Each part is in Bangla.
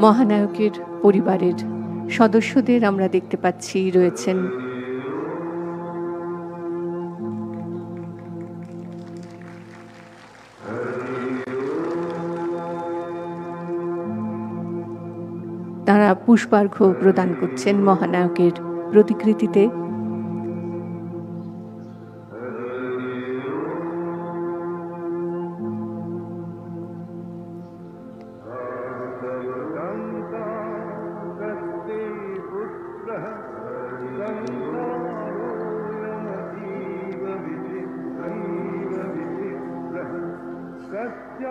মহানায়কের পরিবারের সদস্যদের আমরা দেখতে পাচ্ছি রয়েছেন। তারা পুষ্পার্ঘ্য প্রদান করছেন মহানায়কের প্রতিকৃতিতে।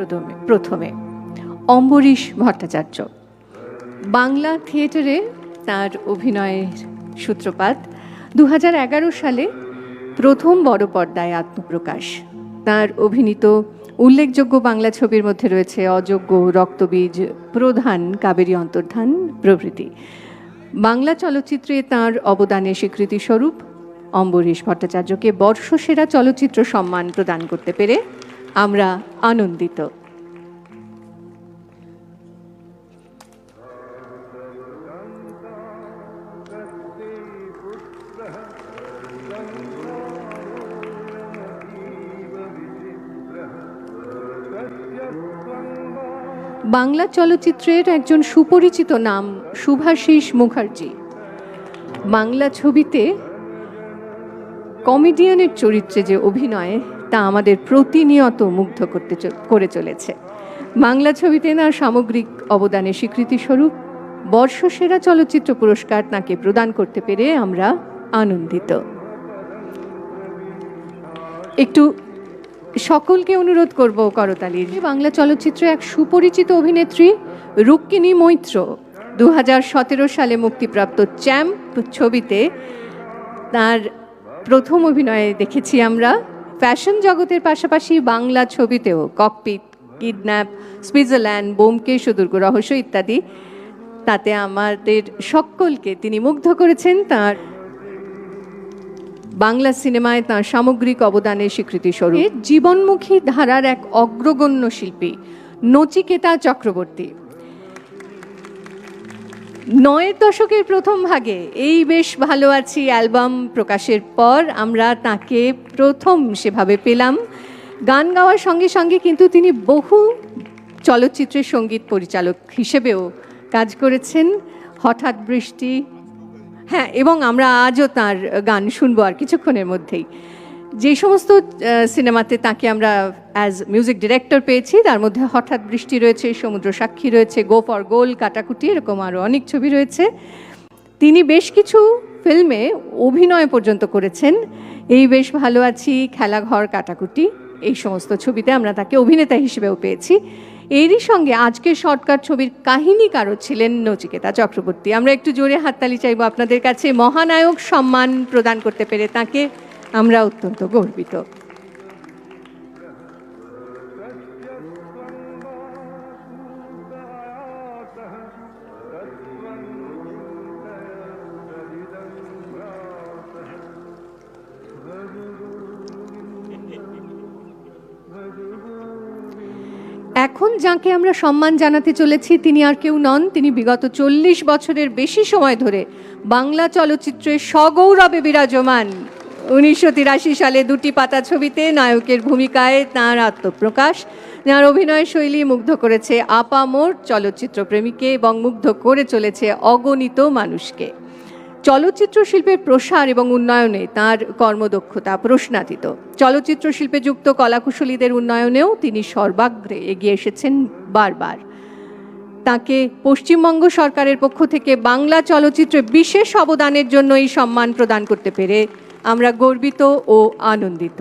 প্রথমে প্রথমে। অম্বরীশ ভট্টাচার্য। বাংলা থিয়েটারে তার অভিনয়ের সূত্রপাত দু হাজার এগারো সালে প্রথম বড় পর্দায় আত্মপ্রকাশ। তার অভিনীত উল্লেখযোগ্য বাংলা ছবির মধ্যে রয়েছে অযোগ্য রক্তবীজ প্রধান কাবেরী অন্তর্ধান প্রভৃতি। বাংলা চলচ্চিত্রে তার অবদানের স্বীকৃতিস্বরূপ অম্বরীশ ভট্টাচার্যকে বর্ষসেরা চলচ্চিত্র সম্মান প্রদান করতে পেরে আমরা আনন্দিত। বাংলা চলচ্চিত্রের একজন সুপরিচিত নাম শুভাশিস মুখার্জি। বাংলা ছবিতে কমেডিয়ানের চরিত্রে যে অভিনয় তা আমাদের প্রতিনিয়ত মুগ্ধ করতে করে চলেছে। বাংলা ছবিতে না সামগ্রিক অবদানের স্বীকৃতিস্বরূপ বর্ষসেরা চলচ্চিত্র পুরস্কার তাকে প্রদান করতে পেরে আমরা আনন্দিত। একটু সকলকে অনুরোধ করব করতালির, বাংলা চলচ্চিত্রে এক সুপরিচিত অভিনেত্রী রুক্মিণী মৈত্র দু হাজার সতেরো সালে মুক্তিপ্রাপ্ত চ্যাম্প ছবিতে তার প্রথম অভিনয়ে দেখেছি আমরা। ফ্যাশন জগতের পাশাপাশি Bangla ছবিতেও Cockpit, Kidnap Switzerland Byomkesh Durgo Rahasya ইত্যাদি। তাতে আমাদের সকলকে তিনি মুগ্ধ করেছেন তার বাংলা সিনেমায় তাঁর সামগ্রিক অবদানের স্বীকৃতি স্বরূপ। জীবনমুখী ধারার এক অগ্রগণ্য শিল্পী, নচিকেতা চক্রবর্তী। নয়ের দশকের প্রথম ভাগে এই বেশ ভালো আছি অ্যালবাম প্রকাশের পর আমরা তাকে প্রথম সেভাবে পেলাম। গান গাওয়ার সঙ্গে সঙ্গে কিন্তু তিনি বহু চলচ্চিত্রের সংগীত পরিচালক হিসেবেও কাজ করেছেন। হঠাৎ বৃষ্টি হ্যাঁ এবং আমরা আজও তার গান শুনব আর কিছুক্ষণের মধ্যেই। যে সমস্ত সিনেমাতে তাকে আমরা অ্যাজ মিউজিক ডিরেক্টর পেয়েছি, তার মধ্যে হঠাৎ বৃষ্টি রয়েছে, সমুদ্র সাক্ষী রয়েছে গো ফর গোল কাটাকুটি, এরকম আরও অনেক ছবি রয়েছে। তিনি বেশ কিছু ফিল্মে অভিনয় পর্যন্ত করেছেন। এই বেশ ভালো আছি খেলাঘর কাটাকুটি, এই সমস্ত ছবিতে আমরা তাকে অভিনেতা হিসেবেও পেয়েছি। এরই সঙ্গে আজকের শর্টকাট ছবির কাহিনী কাহিনীকারও ছিলেন নচিকেতা চক্রবর্তী। আমরা একটু জোরে হাততালি চাইব আপনাদের কাছে। মহানায়ক সম্মান প্রদান করতে পেরে তাকে আমরা অত্যন্ত গর্বিত। এখন যাকে আমরা সম্মান জানাতে চলেছি, তিনি আর কেউ নন। তিনি বিগত চল্লিশ বছরের বেশি সময় ধরে বাংলা চলচ্চিত্রে সগৌরবে বিরাজমান। উনিশশো তিরাশি সালে দুটি পাতা ছবিতে নায়কের ভূমিকায় তাঁর আত্মপ্রকাশ। যার অভিনয় শৈলী মুগ্ধ করেছে আপামোর চলচ্চিত্র প্রেমীকে এবং মুগ্ধ করে চলেছে অগণিত মানুষকে। চলচ্চিত্র শিল্পের প্রসার এবং উন্নয়নে তার কর্মদক্ষতা প্রশ্নাতীত। চলচ্চিত্র শিল্পে যুক্ত কলাকুশলীদের উন্নয়নেও তিনি সর্বাগ্রে এগিয়ে এসেছেন বারবার। তাকে পশ্চিমবঙ্গ সরকারের পক্ষ থেকে বাংলা চলচ্চিত্রে বিশেষ অবদানের জন্য এই সম্মান প্রদান করতে পেরে আমরা গর্বিত ও আনন্দিত।